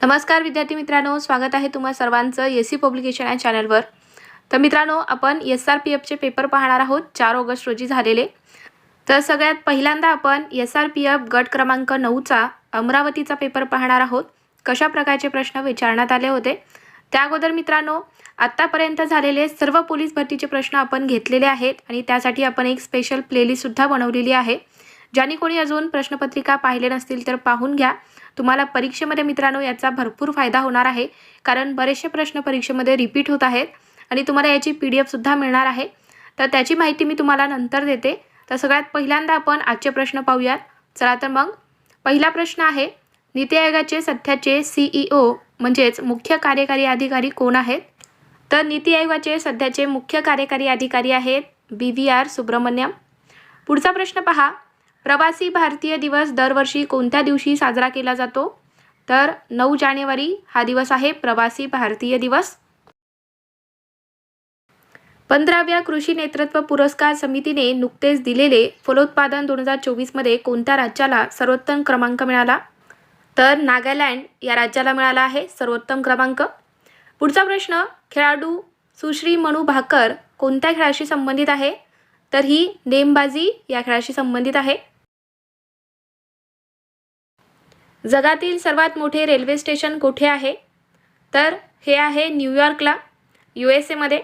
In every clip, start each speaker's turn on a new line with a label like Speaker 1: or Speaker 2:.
Speaker 1: नमस्कार विद्यार्थी मित्रांनो स्वागत आहे तुम्हा सर्वांचं एस सी पब्लिकेशन या चॅनलवर. तर मित्रांनो आपण एस आर पी एफचे पेपर पाहणार आहोत चार ऑगस्ट रोजी झालेले. तर सगळ्यात पहिल्यांदा आपण एस आर पी एफ गट क्रमांक नऊचा अमरावतीचा पेपर पाहणार आहोत. कशा प्रकारचे प्रश्न विचारण्यात आले होते? त्या अगोदर मित्रांनो आत्तापर्यंत झालेले सर्व पोलीस भरतीचे प्रश्न आपण घेतलेले आहेत आणि त्यासाठी आपण एक स्पेशल प्लेलिस्टसुद्धा बनवलेली आहे. ज्यांनी कोणी अजून प्रश्नपत्रिका पाहिले नसतील तर पाहून घ्या. तुम्हाला परीक्षेमध्ये मित्रांनो याचा भरपूर फायदा होणार आहे. कारण बरेचसे प्रश्न परीक्षेमध्ये रिपीट होत आहेत आणि तुम्हाला याची पी डी एफसुद्धा मिळणार आहे. तर त्याची माहिती मी तुम्हाला नंतर देते. तर सगळ्यात पहिल्यांदा आपण आजचे प्रश्न पाहूयात. चला तर मग. पहिला प्रश्न आहे नीती आयोगाचे सध्याचे सीईओ म्हणजेच मुख्य कार्यकारी अधिकारी कोण आहेत? तर नीती आयोगाचे सध्याचे मुख्य कार्यकारी अधिकारी आहेत बी व्ही आर सुब्रमण्यम. पुढचा प्रश्न पहा प्रवासी भारतीय दिवस दरवर्षी कोणत्या दिवशी साजरा केला जातो? तर नऊ जानेवारी हा दिवस आहे प्रवासी भारतीय दिवस. पंधराव्या कृषी नेतृत्व पुरस्कार समितीने नुकतेच दिलेले फलोत्पादन दोन हजार चोवीसमध्ये कोणत्या राज्याला सर्वोत्तम क्रमांक मिळाला? तर नागालँड या राज्याला मिळाला आहे सर्वोत्तम क्रमांक. पुढचा प्रश्न खेळाडू सुश्री मनू भाकर कोणत्या खेळाशी संबंधित आहे? तर ही नेमबाजी या खेळाशी संबंधित आहे. जगातील सर्वात मोठे रेल्वे स्टेशन कुठे आहे? तर हे आहे न्यूयॉर्कला यू एस एमध्ये.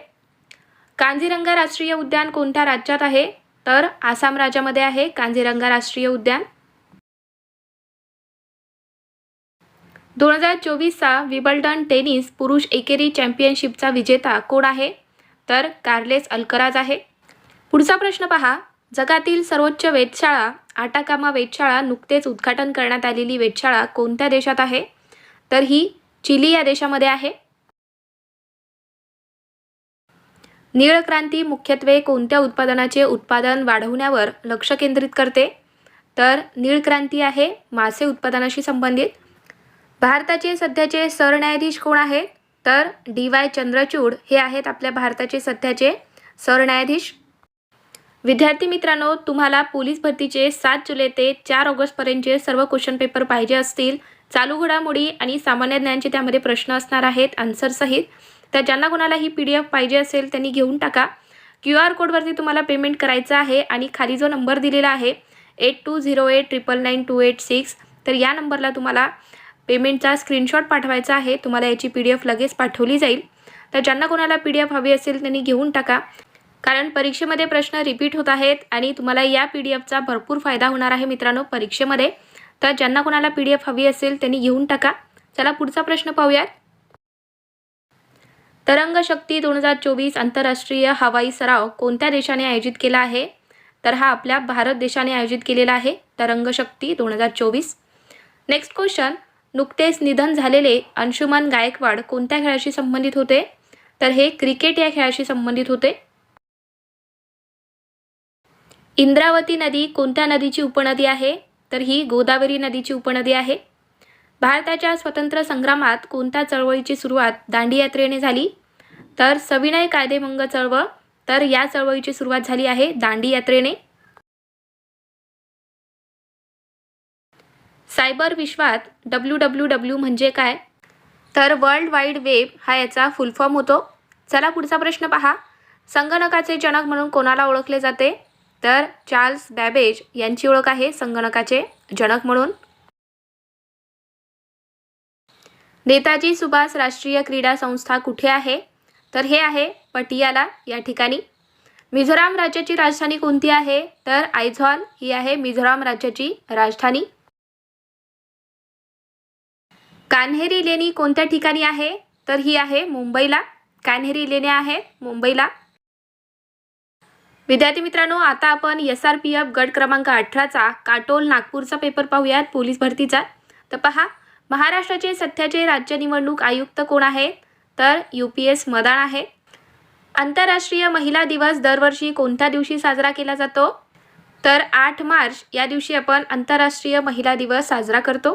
Speaker 1: कांझीरंगा राष्ट्रीय उद्यान कोणत्या राज्यात आहे? तर आसाम राज्यामध्ये आहे कांझीरंगा राष्ट्रीय उद्यान. दोन हजार चोवीसचा विबल्डन टेनिस पुरुष एकेरी चॅम्पियनशिपचा विजेता कोण आहे? तर कार्लेस अल्कराज आहे. पुढचा प्रश्न पहा. जगातील सर्वोच्च वेधशाळा आटाकामा वेधशाळा नुकतेच उद्घाटन करण्यात आलेली वेधशाळा कोणत्या देशात आहे? तर ही चिली या देशामध्ये आहे. नीळ क्रांती मुख्यत्वे कोणत्या उत्पादनाचे उत्पादन वाढवण्यावर लक्ष केंद्रित करते? तर नीळ क्रांती आहे मासे उत्पादनाशी संबंधित. भारताचे सध्याचे सरन्यायाधीश कोण आहेत तर डी वाय चंद्रचूड हे आहेत आपल्या भारताचे सध्याचे सरन्यायाधीश. विद्यार्थी मित्रांनो तुम्हाला पोलीस भरतीचे सात जुलै ते चार ऑगस्टपर्यंतचे सर्व क्वेश्चन पेपर पाहिजे असतील चालू घडामोडी आणि सामान्य ज्ञानचे त्यामध्ये प्रश्न असणार आहेत आन्सरसहित तर ज्यांना कोणाला ही पी डी एफ पाहिजे असेल त्यांनी घेऊन टाका. क्यू आर कोडवरती तुम्हाला पेमेंट करायचं आहे आणि खाली जो नंबर दिलेला आहे eight two zero eight triple nine two eight six तर या नंबरला तुम्हाला पेमेंटचा स्क्रीनशॉट पाठवायचा आहे. तुम्हाला याची पी डी एफ लगेच पाठवली जाईल. तर ज्यांना कोणाला पी डी एफ हवी असेल त्यांनी घेऊन टाका. कारण परीक्षेमध्ये प्रश्न रिपीट होत आहेत आणि तुम्हाला या पी डी एफचा भरपूर फायदा होणार आहे मित्रांनो परीक्षेमध्ये. तर ज्यांना कोणाला पी डी एफ हवी असेल त्यांनी घेऊन टाका. चला पुढचा प्रश्न पाहूयात. तरंग शक्ती दोन हजार चोवीस आंतरराष्ट्रीय हवाई सराव कोणत्या देशाने आयोजित केला आहे? तर हा आपल्या भारत देशाने आयोजित केलेला आहे तरंग शक्ती दोन हजार चोवीस. नेक्स्ट क्वेश्चन नुकतेच निधन झालेले अंशुमन गायकवाड कोणत्या खेळाशी संबंधित होते? तर हे क्रिकेट या खेळाशी संबंधित होते. इंद्रावती नदी कोणत्या नदीची उपनदी आहे? तर ही गोदावरी नदीची उपनदी आहे. भारताच्या स्वतंत्र संग्रामात कोणत्या चळवळीची सुरुवात दांडी यात्रेने झाली? तर सविनय कायदेभंग चळवळ तर या चळवळीची सुरुवात झाली आहे दांडी यात्रेने. सायबर विश्वात डब्ल्यू डब्ल्यू डब्ल्यू म्हणजे काय? तर वर्ल्ड वाईड वेब हा याचा फुल फॉर्म होतो. चला पुढचा प्रश्न पहा. संगणकाचे जनक म्हणून कोणाला ओळखले जाते? तर चार्ल्स बॅबेज यांची ओळख आहे संगणकाचे जनक म्हणून. नेताजी सुभाष राष्ट्रीय क्रीडा संस्था कुठे आहे? तर हे आहे पटियाला या ठिकाणी. मिझोराम राज्याची राजधानी कोणती आहे? तर आयझॉल ही आहे मिझोराम राज्याची राजधानी. कान्हेरी लेणी कोणत्या ठिकाणी आहे? तर ही आहे मुंबईला. कान्हेरी लेण्या आहे मुंबईला. विद्यार्थी मित्रांनो आता आपण एस आर पी एफ गट क्रमांक अठराचा काटोल नागपूरचा पेपर पाहूयात. पोलीस भरतीचा. तर पहा महाराष्ट्राचे सध्याचे राज्य निवडणूक आयुक्त कोण आहेत? तर यू पी एस मदान आहे. आंतरराष्ट्रीय महिला दिवस दरवर्षी कोणत्या दिवशी साजरा केला जातो? तर आठ मार्च या दिवशी आपण आंतरराष्ट्रीय महिला दिवस साजरा करतो.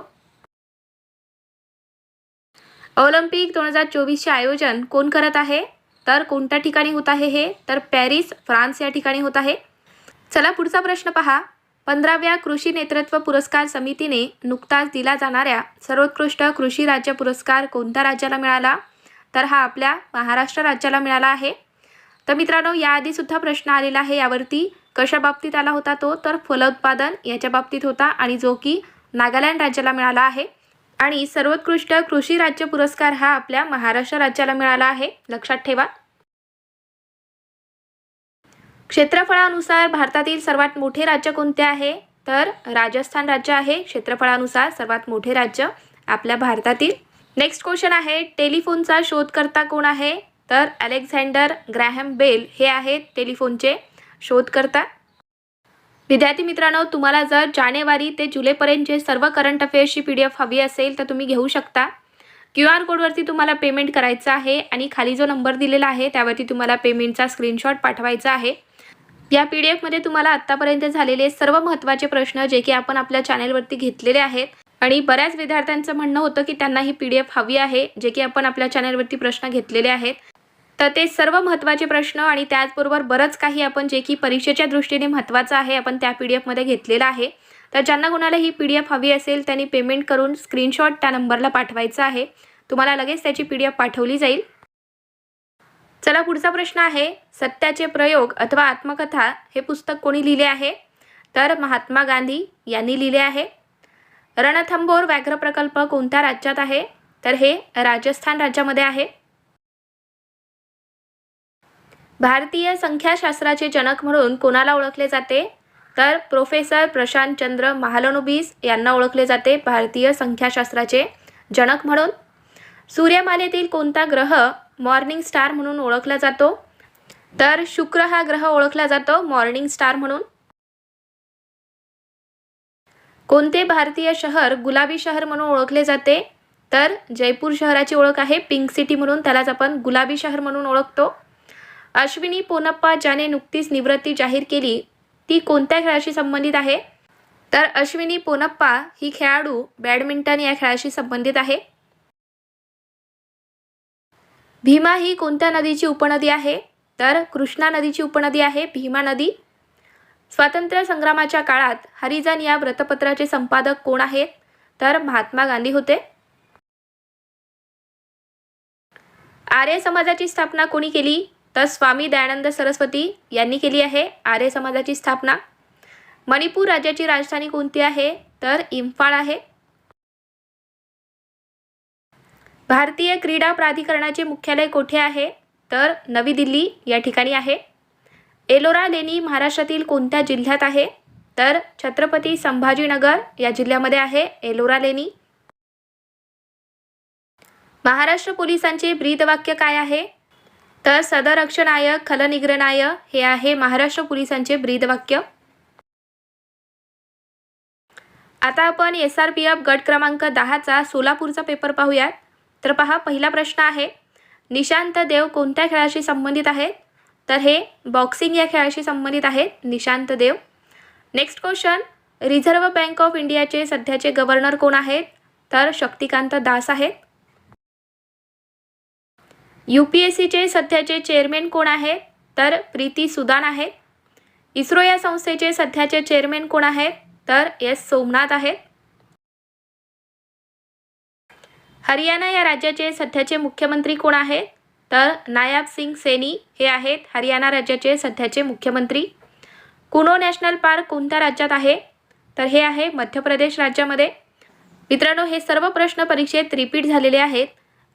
Speaker 1: ऑलिम्पिक दोन हजार चोवीसचे आयोजन कोण करत आहे? तर कोणत्या ठिकाणी होत आहे हे? तर पॅरिस फ्रान्स या ठिकाणी होत आहे. चला पुढचा प्रश्न पहा. पंधराव्या कृषी नेतृत्व पुरस्कार समितीने नुकताच दिला जाणाऱ्या सर्वोत्कृष्ट कृषी राज्य पुरस्कार कोणत्या राज्याला मिळाला? तर हा आपल्या महाराष्ट्र राज्याला मिळाला आहे. तर मित्रांनो याआधीसुद्धा प्रश्न आलेला आहे यावरती. कशा बाबतीत आला होता तो? तर फलोत्पादन याच्या बाबतीत होता आणि जो की नागालँड राज्याला मिळाला आहे. आणि सर्वोत्कृष्ट कृषी राज्य पुरस्कार हा आपल्या महाराष्ट्र राज्याला मिळाला आहे. लक्षात ठेवा. क्षेत्रफळानुसार भारतातील सर्वात मोठे राज्य कोणते आहे? तर राजस्थान राज्य आहे. क्षेत्रफळानुसार सर्वात मोठे राज्य आपल्या भारतातील. नेक्स्ट क्वेश्चन आहे टेलिफोनचा शोधकर्ता कोण आहे? तर अलेक्झांडर ग्रॅहम बेल हे आहेत टेलिफोनचे शोधकर्ता. विद्यार्थी मित्रांनो तुम्हाला जर जानेवारी ते जुलैपर्यंतचे सर्व करंट अफेअर्सची पी डी एफ हवी असेल तर तुम्ही घेऊ शकता. क्यू आर कोडवरती तुम्हाला पेमेंट करायचं आहे आणि खाली जो नंबर दिलेला आहे त्यावरती तुम्हाला पेमेंटचा स्क्रीनशॉट पाठवायचा आहे. या पी डी एफमध्ये तुम्हाला आत्तापर्यंत झालेले सर्व महत्त्वाचे प्रश्न जे की आपण आपल्या चॅनेलवरती घेतलेले आहेत. आणि बऱ्याच विद्यार्थ्यांचं म्हणणं होतं की त्यांना ही पी डी एफ हवी आहे जे की आपण आपल्या चॅनेलवरती प्रश्न घेतलेले आहेत. तर ते सर्व महत्त्वाचे प्रश्न आणि त्याचबरोबर बरंच काही आपण जे की परीक्षेच्या दृष्टीने महत्त्वाचं आहे आपण त्या पी डी एफमध्ये घेतलेलं आहे. तर ज्यांना कोणाला ही पी डी एफ हवी असेल त्यांनी पेमेंट करून स्क्रीनशॉट त्या नंबरला पाठवायचा आहे. तुम्हाला लगेच त्याची पी डी एफ पाठवली जाईल. चला पुढचा प्रश्न आहे सत्याचे प्रयोग अथवा आत्मकथा हे पुस्तक कोणी लिहिले आहे? तर महात्मा गांधी यांनी लिहिले आहे. रणथंबोर व्याघ्र प्रकल्प कोणत्या राज्यात आहे? तर हे राजस्थान राज्यामध्ये आहे. भारतीय संख्याशास्त्राचे जनक म्हणून कोणाला ओळखले जाते? तर प्रोफेसर प्रशांतचंद्र महालनोबिस यांना ओळखले जाते भारतीय संख्याशास्त्राचे जनक म्हणून. सूर्यमालेतील कोणता ग्रह मॉर्निंग स्टार म्हणून ओळखला जातो? तर शुक्र हा ग्रह ओळखला जातो मॉर्निंग स्टार म्हणून. कोणते भारतीय शहर गुलाबी शहर म्हणून ओळखले जाते? तर जयपूर शहराची ओळख आहे पिंक सिटी म्हणून त्यालाच आपण गुलाबी शहर म्हणून ओळखतो. अश्विनी पोनप्पा ज्याने नुकतीच निवृत्ती जाहीर केली ती कोणत्या खेळाशी संबंधित आहे? तर अश्विनी पोनप्पा ही खेळाडू बॅडमिंटन या खेळाशी संबंधित आहे. भीमा ही कोणत्या नदीची उपनदी आहे? तर कृष्णा नदीची उपनदी आहे भीमा नदी. स्वातंत्र्य संग्रामाच्या काळात हरिजन या व्रतपत्राचे संपादक कोण आहेत? तर महात्मा गांधी होते. आर्य समाजाची स्थापना कोणी केली? तर स्वामी दयानंद सरस्वती यांनी केली आहे आर्य समाजाची स्थापना. मणिपूर राज्याची राजधानी कोणती आहे? तर इम्फाळ आहे. भारतीय क्रीडा प्राधिकरणाचे मुख्यालय कोठे आहे? तर नवी दिल्ली या ठिकाणी आहे. एलोरा लेणी महाराष्ट्रातील कोणत्या जिल्ह्यात आहे? तर छत्रपती संभाजीनगर या जिल्ह्यामध्ये आहे एलोरा लेणी. महाराष्ट्र पोलिसांचे ब्रीदवाक्य काय आहे? तर सदरक्षणाय खलनिग्रणाय हे आहे महाराष्ट्र पोलिसांचे ब्रीदवाक्य. आता आपण एस आर पी एफ गट क्रमांक दहाचा सोलापूरचा पेपर पाहूयात. तर पहा पहिला प्रश्न आहे निशांत देव कोणत्या खेळाशी संबंधित आहेत? तर हे बॉक्सिंग या खेळाशी संबंधित आहेत Nishant Dev. Next question reserve bank of इंडियाचे सध्याचे गव्हर्नर कोण आहेत? तर शक्तिकांत दास आहेत. यू पी एस सीचे सध्याचे चेअरमॅन कोण आहे? तर प्रीती सुदान आहे. इस्रो या संस्थेचे सध्याचे चेअरमॅन कोण आहेत तर एस सोमनाथ आहेत हरियाणा या राज्याचे सध्याचे मुख्यमंत्री कोण आहेत तर नायाब सिंग सेनी हे आहेत हरियाणा राज्याचे सध्याचे मुख्यमंत्री. कुनो नॅशनल पार्क कोणत्या राज्यात आहे? तर हे आहे मध्य प्रदेश राज्यामध्ये. मित्रांनो हे सर्व प्रश्न परीक्षेत रिपीट झालेले आहेत.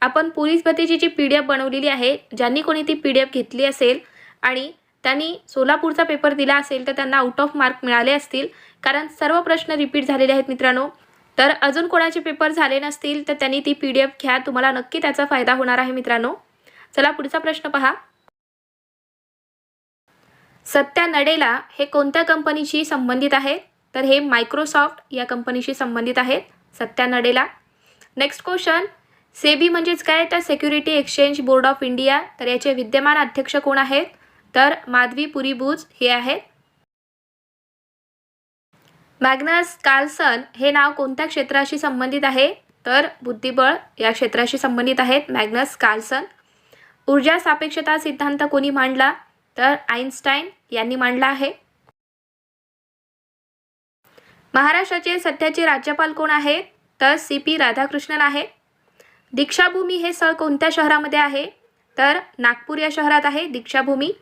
Speaker 1: आपण पोलीस भरतीची जी पी डी एफ बनवलेली आहे ज्यांनी कोणी ती पी डी एफ घेतली असेल आणि त्यांनी सोलापूरचा पेपर दिला असेल तर त्यांना आउट ऑफ मार्क मिळाले असतील. कारण सर्व प्रश्न रिपीट झालेले आहेत मित्रांनो. तर अजून कोणाचे पेपर झाले नसतील तर त्यांनी ती पी डी एफ घ्या. तुम्हाला नक्की त्याचा फायदा होणार आहे मित्रांनो. चला पुढचा प्रश्न पहा. सत्या नडेला हे कोणत्या कंपनीशी संबंधित आहेत? तर हे मायक्रोसॉफ्ट या कंपनीशी संबंधित आहेत Satya Nadella. Next question SEBI म्हणजेच काय? तर security exchange board of India तर याचे विद्यमान अध्यक्ष कोण आहेत? तर माधवी पुरीबूज हे आहेत. मॅग्नस कार्लसन हे नाव कोणत्या क्षेत्राशी संबंधित आहे? तर बुद्धिबळ या क्षेत्राशी संबंधित आहेत मॅग्नस कार्लसन ऊर्जा सापेक्षता सिद्धांत कोणी मांडला? तर आईन्स्टाईन यांनी मांडला आहे. महाराष्ट्राचे सध्याचे राज्यपाल कोण आहेत? तर सी पी राधाकृष्णन आहे दीक्षाभूमी हे स्थळ कोणत्या शहरामध्ये आहे? तर नागपूर या शहरात आहे दीक्षाभूमी.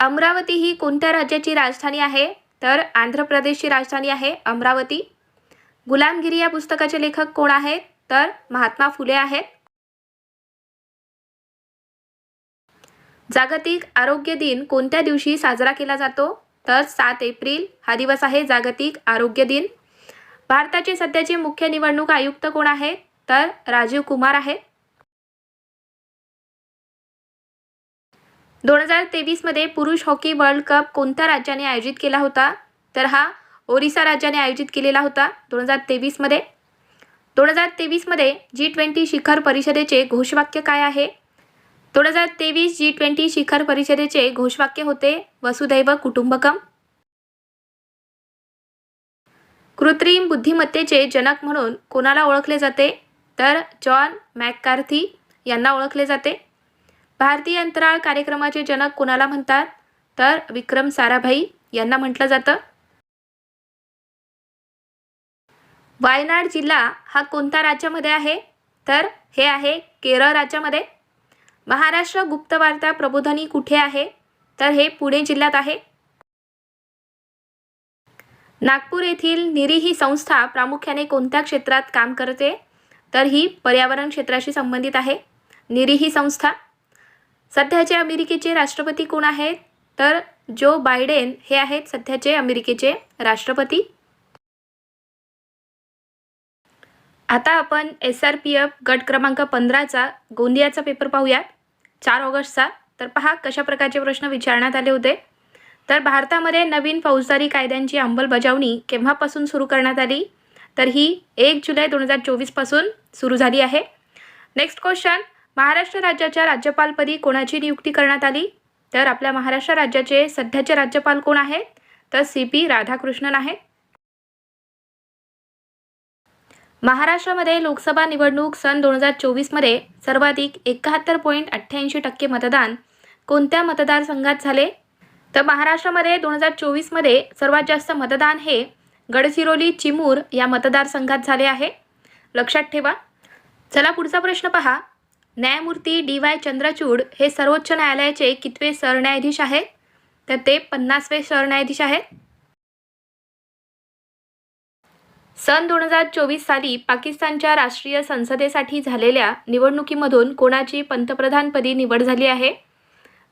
Speaker 1: अमरावती ही कोणत्या राज्याची राजधानी आहे? तर आंध्र प्रदेशची राजधानी आहे अमरावती. गुलामगिरी या पुस्तकाचे लेखक कोण आहेत? तर महात्मा फुले आहेत. जागतिक आरोग्य दिन कोणत्या दिवशी साजरा केला जातो? तर सात एप्रिल हा दिवस आहे जागतिक आरोग्य दिन. भारताचे सध्याचे मुख्य निवडणूक आयुक्त कोण आहेत तर राजीव कुमार आहेत दोन हजार तेवीसमध्ये पुरुष हॉकी वर्ल्ड कप कोणत्या राज्याने आयोजित केला होता? तर हा ओरिसा राज्याने आयोजित केलेला होता दोन हजार तेवीसमध्ये दोन हजार तेवीसमध्ये जी ट्वेंटी शिखर परिषदेचे घोषवाक्य काय आहे? दोन हजार तेवीस जी ट्वेंटी शिखर परिषदेचे घोषवाक्य होते वसुदैव कुटुंबकम. कृत्रिम बुद्धिमत्तेचे जनक म्हणून कोणाला ओळखले जाते? तर जॉन मॅककार्थी यांना ओळखले जाते. भारतीय अंतराळ कार्यक्रमाचे जनक कोणाला म्हणतात? तर विक्रम साराभाई यांना म्हटलं जातं. वायनाड जिल्हा हा कोणत्या राज्यामध्ये आहे? तर हे आहे केरळ राज्यामध्ये. महाराष्ट्र गुप्तवार्ता प्रबोधनी कुठे आहे? तर हे पुणे जिल्ह्यात आहे. नागपूर येथील निरी ही संस्था प्रामुख्याने कोणत्या क्षेत्रात काम करते? तर ही पर्यावरण क्षेत्राशी संबंधित आहे. निरी ही संस्था. सध्याचे अमेरिकेचे राष्ट्रपती कोण आहेत? तर जो बायडेन हे आहेत सध्याचे अमेरिकेचे राष्ट्रपती. आता आपण एस आर पी एफ गट क्रमांक पंधराचा गोंदियाचा पेपर पाहूयात. चार ऑगस्टचा. तर पहा कशा प्रकारचे प्रश्न विचारण्यात आले होते. तर भारतामध्ये नवीन फौजदारी कायद्यांची अंमलबजावणी केव्हापासून सुरू करण्यात आली? तर ही एक जुलै दोन हजार चोवीसपासून सुरू झाली आहे. नेक्स्ट क्वेश्चन महाराष्ट्र राज्याच्या राज्यपालपदी कोणाची नियुक्ती करण्यात आली? तर आपल्या महाराष्ट्र राज्याचे सध्याचे राज्यपाल कोण आहेत? तर सी पी राधाकृष्णन आहेत. महाराष्ट्रामध्ये लोकसभा निवडणूक सन दोन हजार चोवीसमध्ये सर्वाधिक एकाहत्तर पॉईंट अठ्ठ्याऐंशी टक्के मतदान कोणत्या मतदारसंघात झाले? तर महाराष्ट्रामध्ये दोन हजार चोवीसमध्ये सर्वात जास्त मतदान हे गडचिरोली चिमूर या मतदारसंघात झाले आहे. लक्षात ठेवा. चला पुढचा प्रश्न पहा. न्यायमूर्ती डी वाय चंद्रचूड हे सर्वोच्च न्यायालयाचे कितवे सरन्यायाधीश आहेत? तर ते पन्नासवे सरन्यायाधीश आहेत. सन दोन हजार चोवीस साली पाकिस्तानच्या राष्ट्रीय संसदेसाठी झालेल्या निवडणुकीमधून कोणाची पंतप्रधानपदी निवड झाली आहे?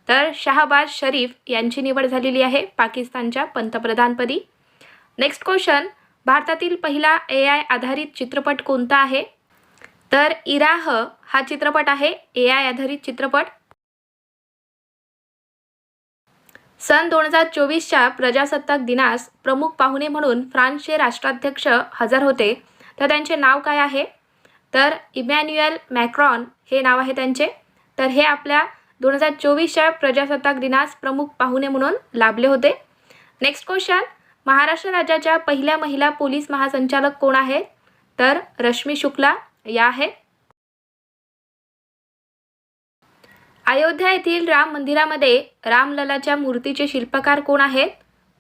Speaker 1: तर शहाबाज शरीफ यांची निवड झालेली आहे पाकिस्तानच्या पंतप्रधानपदी. नेक्स्ट क्वेश्चन भारतातील पहिला ए आय आधारित चित्रपट कोणता आहे? तर इराह हा चित्रपट आहे ए आय आधारित चित्रपट. सन दोन हजार चोवीसच्या प्रजासत्ताक दिनास प्रमुख पाहुणे म्हणून फ्रान्सचे राष्ट्राध्यक्ष हजर होते. तर त्यांचे नाव काय आहे? तर इमॅन्युएल मॅक्रॉन हे नाव आहे त्यांचे. तर हे आपल्या दोन हजार चोवीसच्या प्रजासत्ताक दिनास प्रमुख पाहुणे म्हणून लाभले होते. नेक्स्ट क्वेश्चन महाराष्ट्र राज्याच्या पहिल्या महिला पोलीस महासंचालक कोण आहेत? तर रश्मी शुक्ला या आहेत. अयोध्या येथील राम मंदिरामध्ये रामललाच्या मूर्तीचे शिल्पकार कोण आहेत?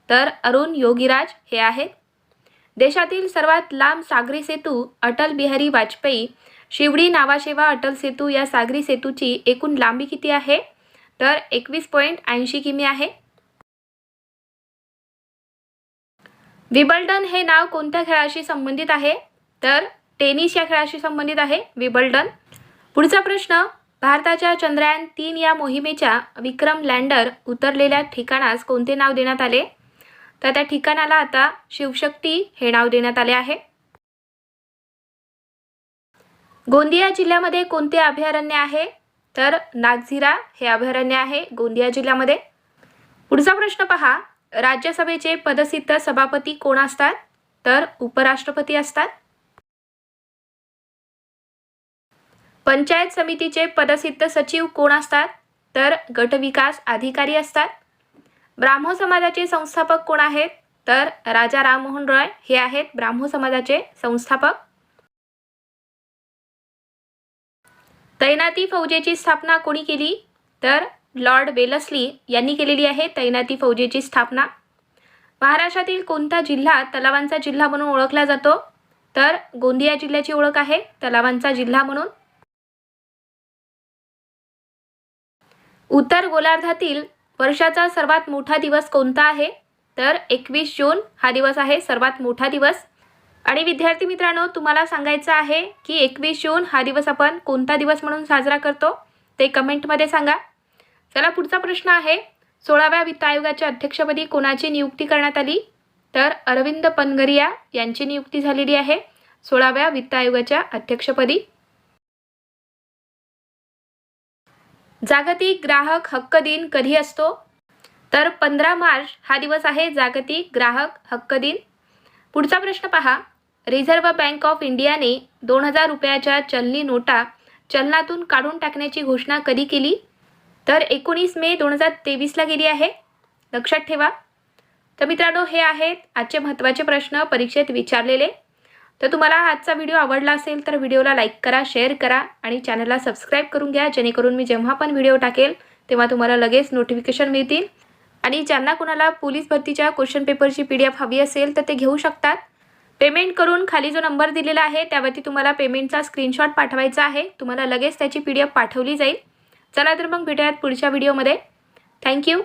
Speaker 1: तर अरुण योगीराज हे आहेत. देशातील सर्वात लांब सागरी सेतू अटल बिहारी वाजपेयी शिवडी नावाशेवा अटल सेतू या सागरी सेतूची एकूण लांबी किती आहे? तर एकवीस पॉईंट ऐंशी किमी आहे. विबल्डन हे नाव कोणत्या खेळाशी संबंधित आहे? तर टेनिस या खेळाशी संबंधित आहे विबल्डन. पुढचा प्रश्न भारताच्या चंद्रयान तीन या मोहिमेच्या विक्रम लँडर उतरलेल्या ठिकाणास कोणते नाव देण्यात आले? तर त्या ठिकाणाला आता शिवशक्ती हे नाव देण्यात आले आहे. गोंदिया जिल्ह्यामध्ये कोणते अभयारण्य आहे? तर नागझिरा हे अभयारण्य आहे गोंदिया जिल्ह्यामध्ये. पुढचा प्रश्न पहा. राज्यसभेचे पदसिद्ध सभापती कोण असतात? तर उपराष्ट्रपती असतात. पंचायत समितीचे पदसिद्ध सचिव कोण असतात? तर गटविकास अधिकारी असतात. ब्राह्मो समाजाचे संस्थापक कोण आहेत? तर राजा राममोहन रॉय हे आहेत ब्राह्मो समाजाचे संस्थापक. तैनाती फौजेची स्थापना कोणी केली? तर लॉर्ड वेलस्ली यांनी केलेली आहे तैनाती फौजेची स्थापना. महाराष्ट्रातील कोणता जिल्हा तलावांचा जिल्हा म्हणून ओळखला जातो? तर गोंदिया जिल्ह्याची ओळख आहे तलावांचा जिल्हा म्हणून. उत्तर गोलार्धातील वर्षाचा सर्वात मोठा दिवस कोणता आहे? तर एकवीस जून हा दिवस आहे सर्वात मोठा दिवस. आणि विद्यार्थी मित्रांनो तुम्हाला सांगायचं आहे की एकवीस जून हा दिवस आपण कोणता दिवस म्हणून साजरा करतो ते कमेंटमध्ये सांगा. चला पुढचा प्रश्न आहे. सोळाव्या वित्त आयोगाच्या अध्यक्षपदी कोणाची नियुक्ती करण्यात आली? तर अरविंद पनगरिया यांची नियुक्ती झालेली आहे सोळाव्या वित्त आयोगाच्या अध्यक्षपदी. जागतिक ग्राहक हक्क दिन कधी असतो? तर पंधरा मार्च हा दिवस आहे जागतिक ग्राहक हक्क दिन. पुढचा प्रश्न पहा. रिझर्व्ह बँक ऑफ इंडियाने दोन हजार रुपयाच्या चलनी नोटा चलनातून काढून टाकण्याची घोषणा कधी केली? तर एकोणीस मे दोन हजार तेवीसला गेली आहे. लक्षात ठेवा. तर मित्रांनो हे आहेत आजचे महत्त्वाचे प्रश्न परीक्षेत विचारलेले. तर तुम्हाला आजचा व्हिडिओ आवडला असेल तर व्हिडिओला लाईक करा शेअर करा आणि चॅनलला सबस्क्राईब करून घ्या. जेणेकरून मी जेव्हा पण व्हिडिओ टाकेल तेव्हा तुम्हाला लगेच नोटिफिकेशन मिळतील. आणि ज्यांना कुणाला पोलीस भरतीच्या क्वेश्चन पेपरची पी डी एफ हवी असेल तर ते घेऊ शकतात. पेमेंट करून खाली जो नंबर दिलेला आहे त्यावरती तुम्हाला पेमेंटचा स्क्रीनशॉट पाठवायचा आहे. तुम्हाला लगेच त्याची पी डी एफ पाठवली जाईल. चला तर मग भेटूयात पुढच्या व्हिडिओमध्ये. थँक्यू